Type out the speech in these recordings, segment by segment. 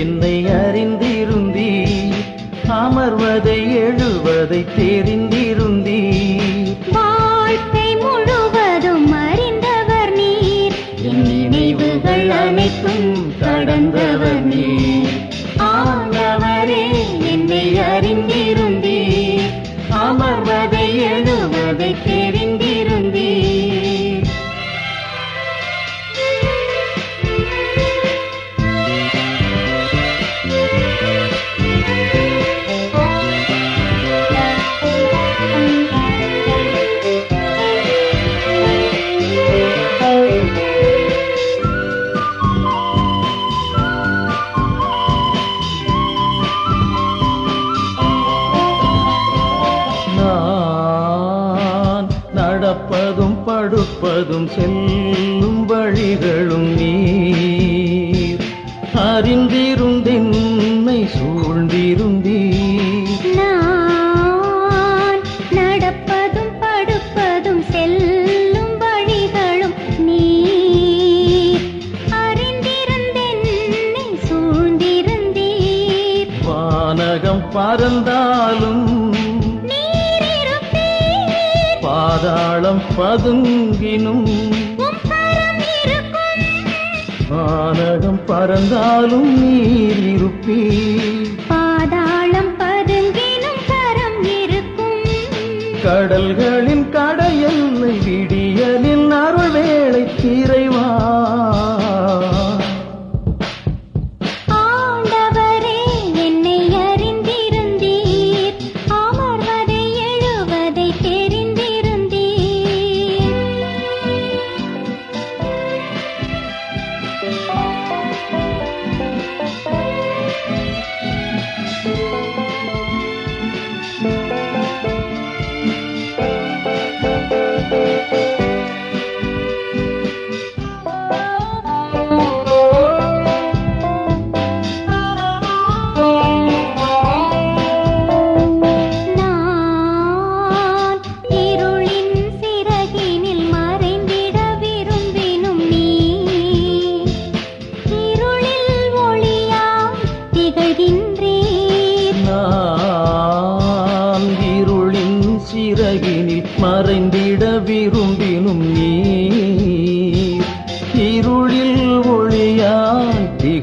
என்னை அறிந்திருந்தி அமர்வதை எழுவதை தெரிந்திருந்தி. வாழ்க்கை முழுவதும் அறிந்தவர் நீர். என் நினைவுகள் அனைத்தும் கடந்தவர் நீர். ஆண்டவரே என்னை அறிந்திருந்த. நடப்பதும் படுப்பதும் செல்லும் வழிகளும் நீர். அறிந்திருந்தென்னை சூழ்ந்திருந்தீர். நான் பதுங்கினும் வானகம் பறந்தாலும் நீர் இருப்பீர். பாதாளம் பதுங்கினும் கரம் இருக்கும். கடல்களின்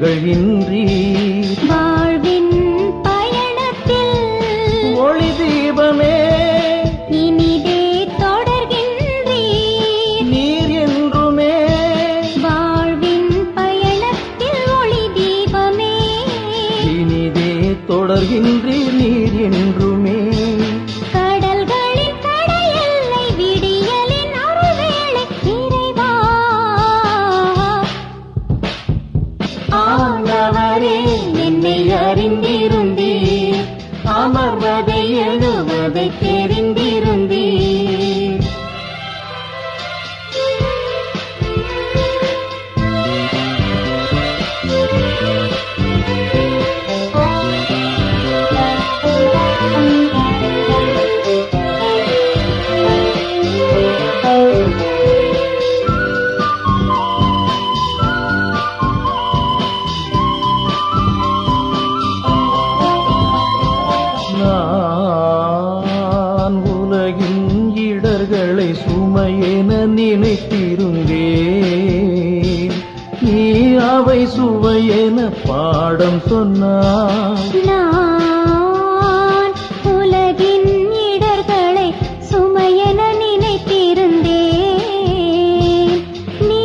ஒளியாய் திகழ்கின்றீர் வாழ்வின் பயணத்தில் ஒளி தீபமே இனிதே தொடர்கின்றீர் நீர் என்றுமே. வாழ்வின் பயணத்தில் ஒளி தீபமே இனிதே தொடர்கின்றீர் நீர் என்றுமே. எழுவதை தெரிந்திருந்தீர் உலகின் இடர்களை சுமையென நினைத்திருந்தேன். நீ அவை சுவையென பாடம் சொன்னாய். உலகின் இடர்களை சுமையென நினைத்திருந்தேன். நீ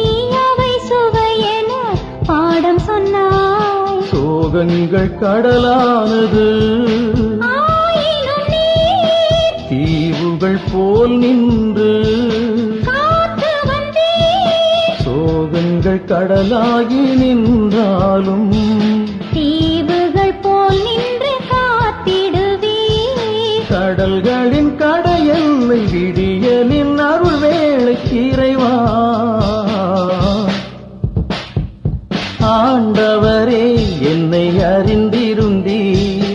அவை சுவையென பாடம் சொன்னாய். சோகங்கள் கடலானது. போல் நின்று சோகங்கள் கடலாகி நின்றாலும் தீவுகள் போல் நின்று காத்திடுவீர் கடல்களின் கடையெல்லை விடியலின் அருள் வேளை இறைவா ஆண்டவரே என்னை அறிந்திருந்தீர்.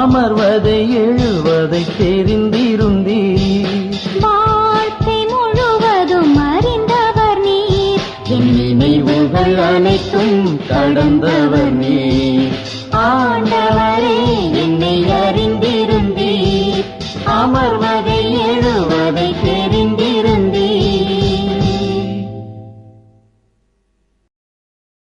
அமர்வதை எழுவதை தெரிந்திருந்தீர். அனைத்தும் கடந்தவர் நீ ஆண்டவரே என்னை அறிந்திருந்தீர். அமர்வ